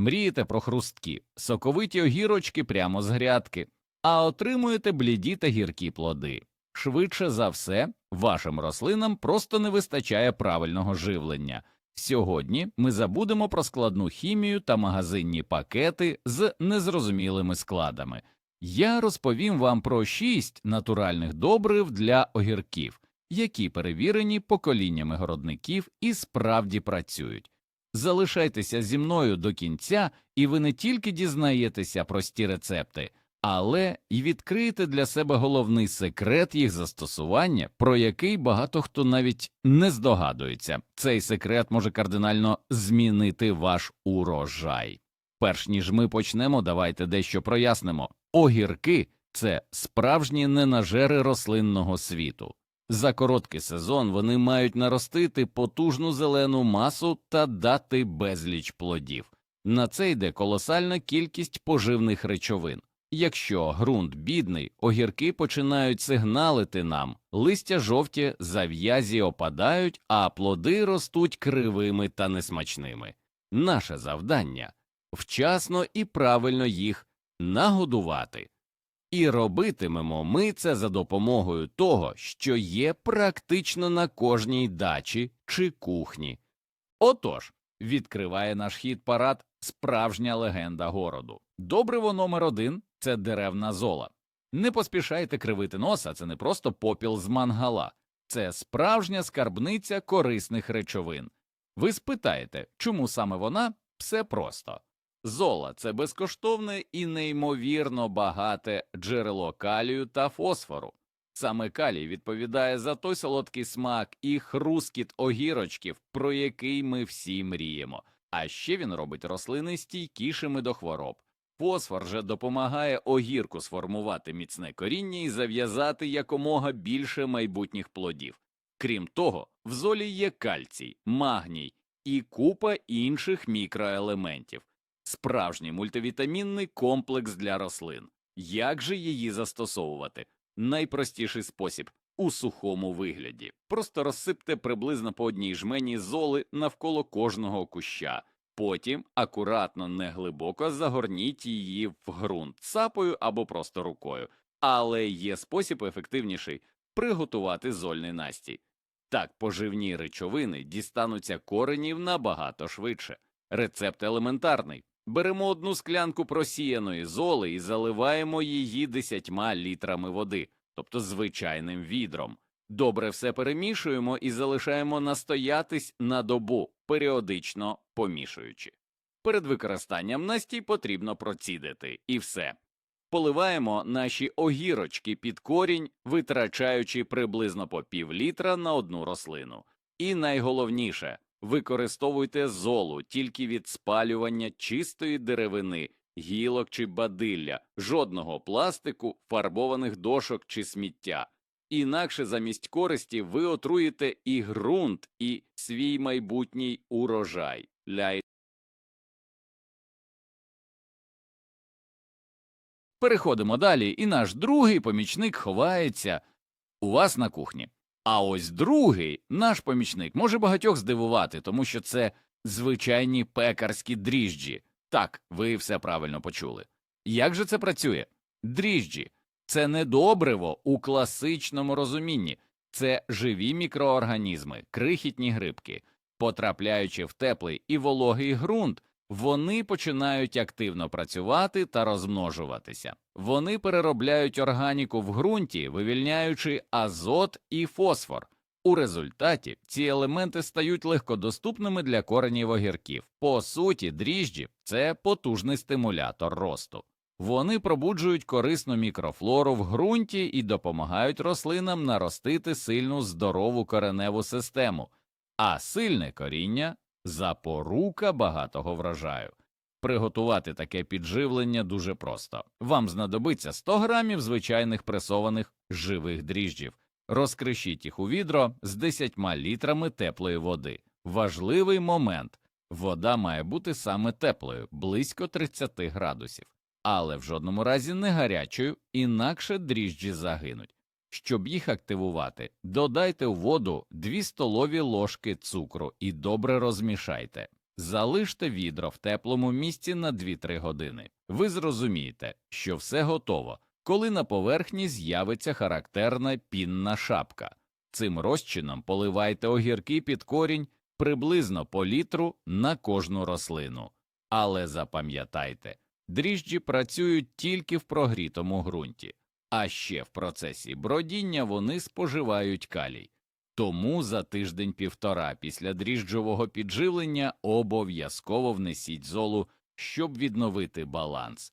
мрієте про хрусткі, соковиті огірочки прямо з грядки, а отримуєте бліді та гіркі плоди. Швидше за все, вашим рослинам просто не вистачає правильного живлення. Сьогодні ми забудемо про складну хімію та магазинні пакети з незрозумілими складами. Я розповім вам про шість натуральних добрив для огірків, які перевірені поколіннями городників і справді працюють. Залишайтеся зі мною до кінця, і ви не тільки дізнаєтеся прості рецепти, але й відкриєте для себе головний секрет їх застосування, про який багато хто навіть не здогадується. Цей секрет може кардинально змінити ваш урожай. Перш ніж ми почнемо, давайте дещо прояснимо. Огірки це справжні ненажери рослинного світу. За короткий сезон вони мають наростити потужну зелену масу та дати безліч плодів. На це йде колосальна кількість поживних речовин. Якщо ґрунт бідний, огірки починають сигналити нам, листя жовті зав'язі опадають, а плоди ростуть кривими та несмачними. Наше завдання вчасно і правильно їх нагодувати. І робитимемо ми це за допомогою того, що є практично на кожній дачі чи кухні. Отож, відкриває наш хід парад справжня легенда городу. Добриво номер один це деревна зола. Не поспішайте кривити носа, це не просто попіл з мангала, це справжня скарбниця корисних речовин. Ви спитаєте, чому саме вона? Все просто. Зола це безкоштовне і неймовірно багате джерело калію та фосфору. Саме калій відповідає за той солодкий смак і хрускіт огірочків, про який ми всі мріємо. А ще він робить рослини стійкішими до хвороб. Фосфор же допомагає огірку сформувати міцне коріння і зав'язати якомога більше майбутніх плодів. Крім того, в золі є кальцій, магній і купа інших мікроелементів справжній мультивітамінний комплекс для рослин. Як же її застосовувати? Найпростіший спосіб у сухому вигляді. Просто розсипте приблизно по одній жмені золи навколо кожного куща. Потім акуратно, неглибоко загорніть її в ґрунт сапою або просто рукою. Але є спосіб ефективніший приготувати зольний настій. Так поживні речовини дістануться коренів набагато швидше. Рецепт елементарний. Беремо одну склянку просіяної золи і заливаємо її десятьма літрами води, тобто звичайним відром. Добре все перемішуємо і залишаємо настоятись на добу, періодично помішуючи. Перед використанням настій потрібно процідити, і все. Поливаємо наші огірочки під корінь, витрачаючи приблизно по пів літра на одну рослину. І найголовніше використовуйте золу тільки від спалювання чистої деревини, гілок чи бадилля, жодного пластику, фарбованих дошок чи сміття. Інакше замість користі ви отруїте і ґрунт, і свій майбутній урожай. Переходимо далі, і наш другий помічник ховається у вас на кухні. А ось другий наш помічник може багатьох здивувати, тому що це звичайні пекарські дріжджі. Так, ви все правильно почули. Як же це працює? Дріжджі це не добриво у класичному розумінні, це живі мікроорганізми, крихітні грибки. Потрапляючи в теплий і вологий ґрунт, вони починають активно працювати та розмножуватися. Вони переробляють органіку в ґрунті, вивільняючи азот і фосфор. У результаті ці елементи стають легкодоступними для коренів огірків. По суті, дріжджі це потужний стимулятор росту. Вони пробуджують корисну мікрофлору в ґрунті і допомагають рослинам наростити сильну здорову кореневу систему, а сильне коріння запорука багатого врожаю. Приготувати таке підживлення дуже просто. Вам знадобиться 100 грамів звичайних пресованих живих дріжджів. Розкришіть їх у відро з 10 літрами теплої води. Важливий момент вода має бути саме теплою, близько 30 градусів, але в жодному разі не гарячою, інакше дріжджі загинуть. Щоб їх активувати, додайте у воду 2 столові ложки цукру і добре розмішайте. Залиште відро в теплому місці на 2-3 години. Ви зрозумієте, що все готово, коли на поверхні з'явиться характерна пінна шапка. Цим розчином поливайте огірки під корінь приблизно по літру на кожну рослину. Але запам'ятайте, дріжджі працюють тільки в прогрітому ґрунті, а ще в процесі бродіння вони споживають калій. Тому за тиждень-півтора після дріжджового підживлення обов'язково внесіть золу, щоб відновити баланс.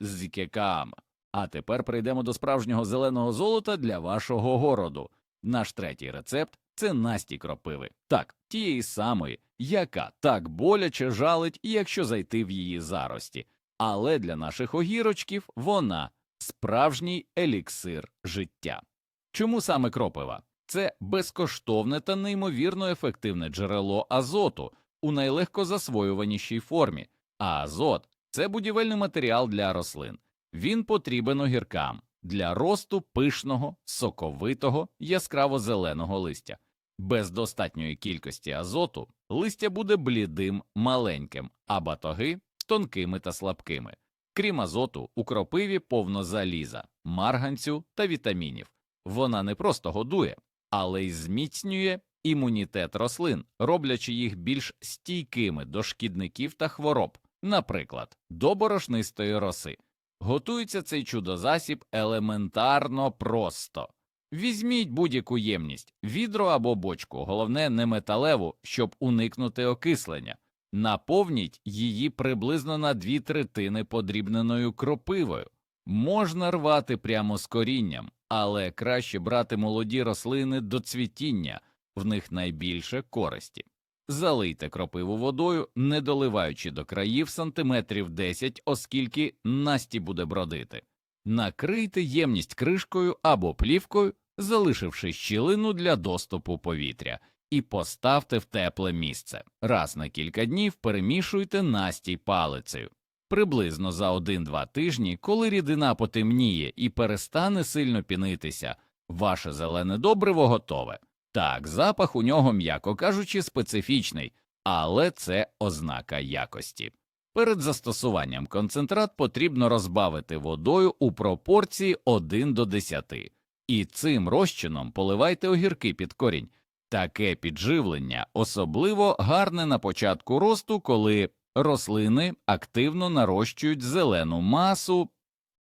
З кекаам. А тепер прийдемо до справжнього зеленого золота для вашого городу. Наш третій рецепт це насті кропиви. Так, тієї самої, яка так боляче жалить, якщо зайти в її зарості. Але для наших огірочків вона справжній еліксир життя. Чому саме кропива? Це безкоштовне та неймовірно ефективне джерело азоту у найлегкозасвоюванішій формі, а азот це будівельний матеріал для рослин. Він потрібен огіркам для росту пишного, соковитого, яскраво зеленого листя. Без достатньої кількості азоту листя буде блідим, маленьким, а батоги тонкими та слабкими. Крім азоту, у кропиві повно заліза, марганцю та вітамінів. Вона не просто годує, але й зміцнює імунітет рослин, роблячи їх більш стійкими до шкідників та хвороб, наприклад, до борошнистої роси. Готується цей чудозасіб елементарно просто. Візьміть будь-яку ємність, відро або бочку, головне не металеву, щоб уникнути окислення. Наповніть її приблизно на дві третини подрібненою кропивою. Можна рвати прямо з корінням, але краще брати молоді рослини до цвітіння, в них найбільше користі. Залийте кропиву водою, не доливаючи до країв сантиметрів 10, оскільки насті буде бродити. Накрийте ємність кришкою або плівкою, залишивши щілину для доступу повітря, і поставте в тепле місце. Раз на кілька днів перемішуйте настій палицею. Приблизно за 1-2 тижні, коли рідина потемніє і перестане сильно пінитися, ваше зелене добриво готове. Так, запах у нього, м'яко кажучи, специфічний, але це ознака якості. Перед застосуванням концентрат потрібно розбавити водою у пропорції 1 до 10, і цим розчином поливайте огірки під корінь. Таке підживлення особливо гарне на початку росту, коли рослини активно нарощують зелену масу.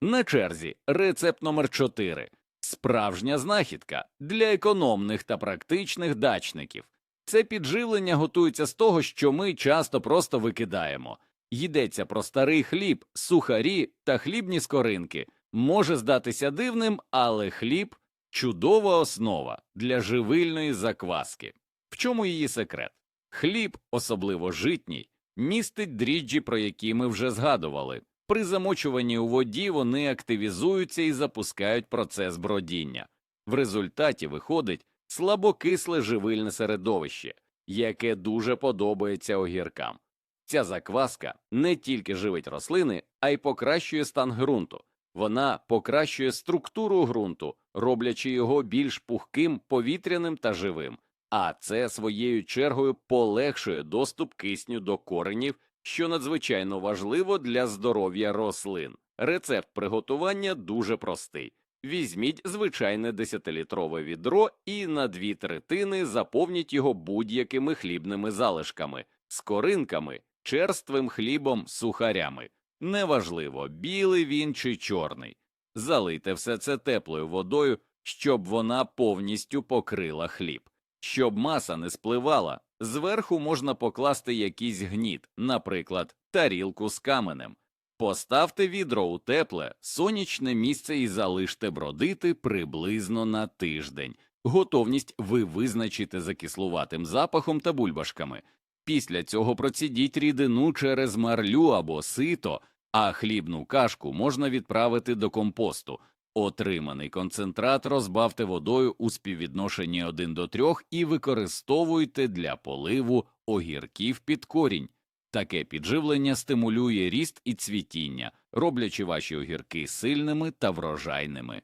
На черзі рецепт номер 4 Справжня знахідка для економних та практичних дачників. Це підживлення готується з того, що ми часто просто викидаємо. Йдеться про старий хліб, сухарі та хлібні скоринки. Може здатися дивним, але хліб чудова основа для живильної закваски. В чому її секрет? Хліб, особливо житній, містить дріжджі, про які ми вже згадували. При замочуванні у воді вони активізуються і запускають процес бродіння. В результаті виходить слабокисле живильне середовище, яке дуже подобається огіркам. Ця закваска не тільки живить рослини, а й покращує стан ґрунту. Вона покращує структуру ґрунту, роблячи його більш пухким, повітряним та живим, а це своєю чергою полегшує доступ кисню до коренів що надзвичайно важливо для здоров'я рослин. Рецепт приготування дуже простий. Візьміть звичайне 10-літрове відро і на дві третини заповніть його будь-якими хлібними залишками, скоринками, черствим хлібом, сухарями. Неважливо, білий він чи чорний. Залийте все це теплою водою, щоб вона повністю покрила хліб. Щоб маса не спливала, зверху можна покласти якийсь гніт, наприклад, тарілку з каменем. Поставте відро у тепле, сонячне місце і залиште бродити приблизно на тиждень. Готовність ви визначите за кислуватим запахом та бульбашками. Після цього процідіть рідину через марлю або сито, а хлібну кашку можна відправити до компосту. Отриманий концентрат розбавте водою у співвідношенні 1 до 3 і використовуйте для поливу огірків під корінь. Таке підживлення стимулює ріст і цвітіння, роблячи ваші огірки сильними та врожайними.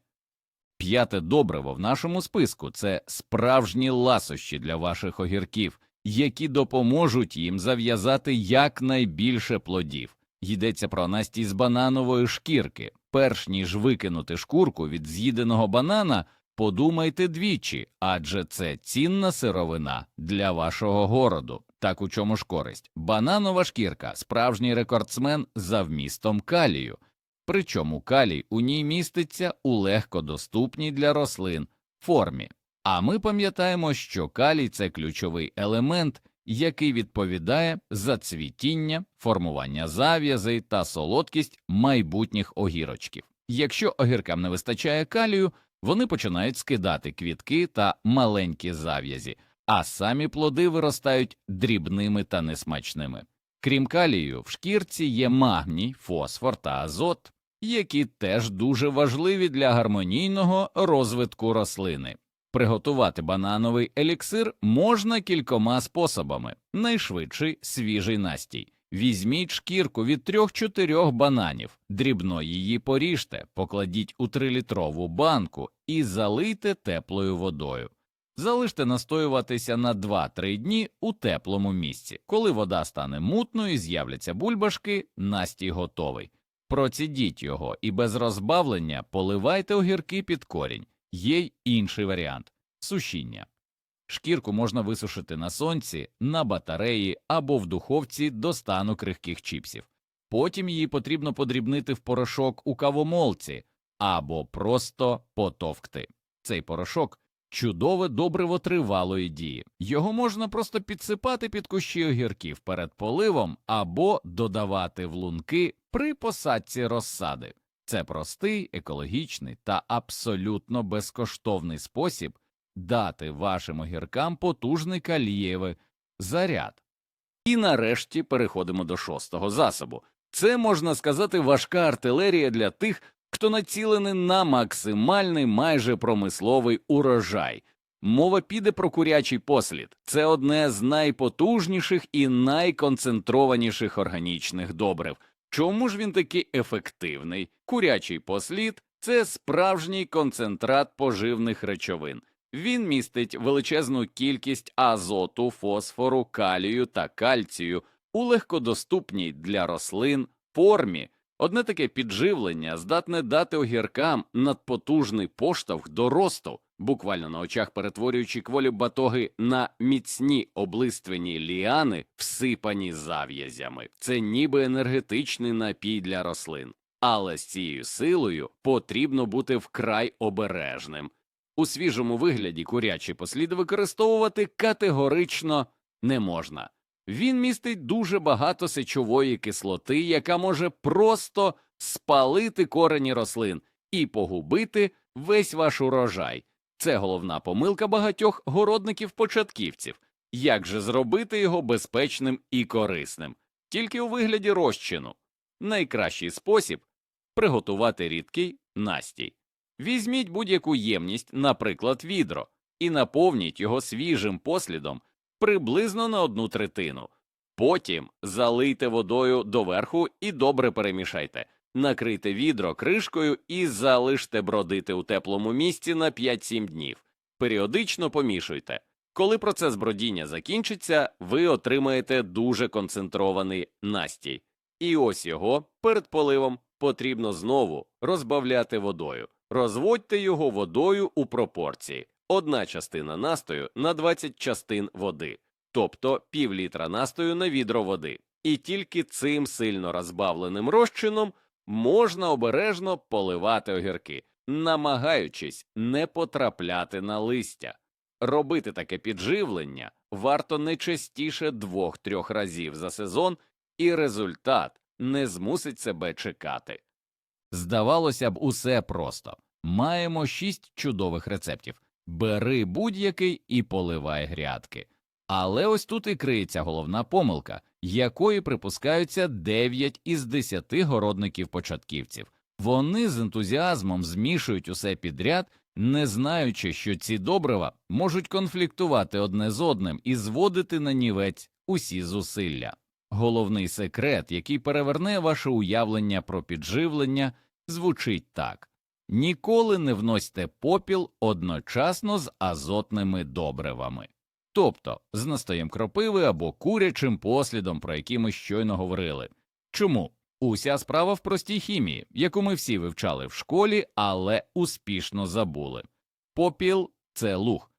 П'яте добриво в нашому списку це справжні ласощі для ваших огірків, які допоможуть їм зав'язати якнайбільше плодів. Йдеться про Насті з бананової шкірки. Перш ніж викинути шкурку від з'їденого банана, подумайте двічі, адже це цінна сировина для вашого городу. Так у чому ж користь? Бананова шкірка справжній рекордсмен за вмістом калію. Причому калій у ній міститься у легкодоступній для рослин формі. А ми пам'ятаємо, що калій це ключовий елемент, який відповідає за цвітіння, формування зав'язей та солодкість майбутніх огірочків. Якщо огіркам не вистачає калію, вони починають скидати квітки та маленькі зав'язі, а самі плоди виростають дрібними та несмачними. Крім калію, в шкірці є магній, фосфор та азот, які теж дуже важливі для гармонійного розвитку рослини. Приготувати банановий еліксир можна кількома способами. Найшвидший свіжий настій. Візьміть шкірку від 3-4 бананів, дрібно її поріжте, покладіть у 3-літрову банку і залийте теплою водою. Залиште настоюватися на 2-3 дні у теплому місці. Коли вода стане мутною з'являться бульбашки, настій готовий. Процідіть його і без розбавлення поливайте огірки під корінь. Є й інший варіант сушіння. Шкірку можна висушити на сонці, на батареї або в духовці до стану крихких чіпсів. Потім її потрібно подрібнити в порошок у кавомолці або просто потовкти. Цей порошок чудове добриво тривалої дії. Його можна просто підсипати під кущі огірків перед поливом або додавати в лунки при посадці розсади. Це простий, екологічний та абсолютно безкоштовний спосіб дати вашим огіркам потужний калієвий заряд. І нарешті переходимо до шостого засобу. Це, можна сказати, важка артилерія для тих, хто націлений на максимальний майже промисловий урожай. Мова піде про курячий послід. Це одне з найпотужніших і найконцентрованіших органічних добрив. Чому ж він такий ефективний? Курячий послід це справжній концентрат поживних речовин. Він містить величезну кількість азоту, фосфору, калію та кальцію у легкодоступній для рослин формі. Одне таке підживлення здатне дати огіркам надпотужний поштовх до росту, буквально на очах перетворюючи кволі батоги на міцні облиствені ліани, всипані зав'язями. Це ніби енергетичний напій для рослин. Але з цією силою потрібно бути вкрай обережним. У свіжому вигляді курячий послід використовувати категорично не можна. Він містить дуже багато сечової кислоти, яка може просто спалити корені рослин і погубити весь ваш урожай. Це головна помилка багатьох городників-початківців. Як же зробити його безпечним і корисним? Тільки у вигляді розчину. Найкращий спосіб приготувати рідкий настій. Візьміть будь-яку ємність, наприклад, відро, і наповніть його свіжим послідом приблизно на одну третину. Потім залийте водою доверху і добре перемішайте. Накрийте відро кришкою і залиште бродити у теплому місці на 5-7 днів. Періодично помішуйте. Коли процес бродіння закінчиться, ви отримаєте дуже концентрований настій. І ось його перед поливом потрібно знову розбавляти водою. Розводьте його водою у пропорції одна частина настою на 20 частин води, тобто пів літра настою на відро води. І тільки цим сильно розбавленим розчином можна обережно поливати огірки, намагаючись не потрапляти на листя. Робити таке підживлення варто не частіше двох-трьох разів за сезон, і результат не змусить себе чекати. Здавалося б, усе просто. Маємо шість чудових рецептів. Бери будь-який і поливай грядки. Але ось тут і криється головна помилка, якої припускаються 9 із 10 городників-початківців. Вони з ентузіазмом змішують усе підряд, не знаючи, що ці добрива можуть конфліктувати одне з одним і зводити на нівець усі зусилля. Головний секрет, який переверне ваше уявлення про підживлення, звучить так ніколи не вносьте попіл одночасно з азотними добривами. тобто з настоєм кропиви або курячим послідом, про який ми щойно говорили. Чому? Уся справа в простій хімії, яку ми всі вивчали в школі, але успішно забули. Попіл це луг,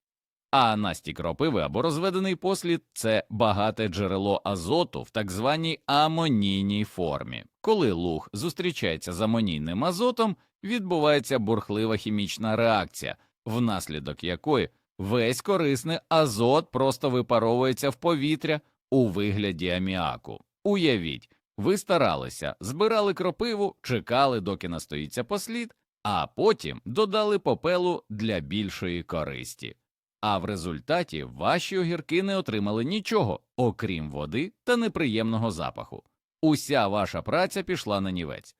а насті кропиви або розведений послід це багате джерело азоту в так званій амонійній формі. Коли луг зустрічається з амонійним азотом, відбувається бурхлива хімічна реакція, внаслідок якої весь корисний азот просто випаровується в повітря у вигляді аміаку. Уявіть, ви старалися, збирали кропиву, чекали, доки настоїться послід, а потім додали попелу для більшої користі. А в результаті ваші огірки не отримали нічого, окрім води та неприємного запаху. Уся ваша праця пішла на нівець.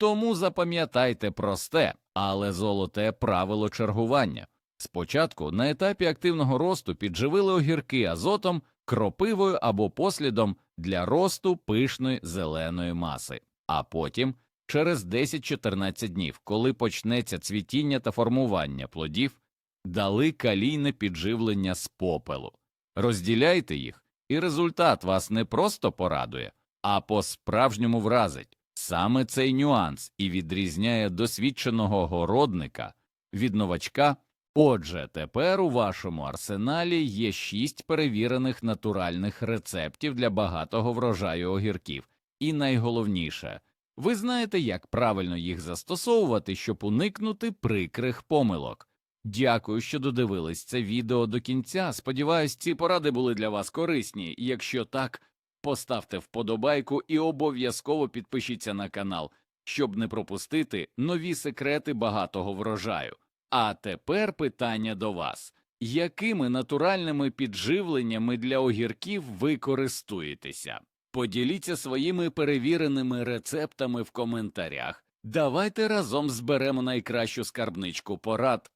Тому запам'ятайте просте, але золоте правило чергування. Спочатку на етапі активного росту підживили огірки азотом, кропивою або послідом для росту пишної зеленої маси, а потім, через 10-14 днів, коли почнеться цвітіння та формування плодів, дали калійне підживлення з попелу. Розділяйте їх, і результат вас не просто порадує, а по-справжньому вразить. Саме цей нюанс і відрізняє досвідченого городника від новачка. Отже, тепер у вашому арсеналі є шість перевірених натуральних рецептів для багатого врожаю огірків, і найголовніше, ви знаєте, як правильно їх застосовувати, щоб уникнути прикрих помилок. Дякую, що додивились це відео до кінця. Сподіваюсь, ці поради були для вас корисні. Якщо так, поставте вподобайку і обов'язково підпишіться на канал, щоб не пропустити нові секрети багатого врожаю. А тепер питання до вас: якими натуральними підживленнями для огірків ви користуєтеся? Поділіться своїми перевіреними рецептами в коментарях. Давайте разом зберемо найкращу скарбничку порад.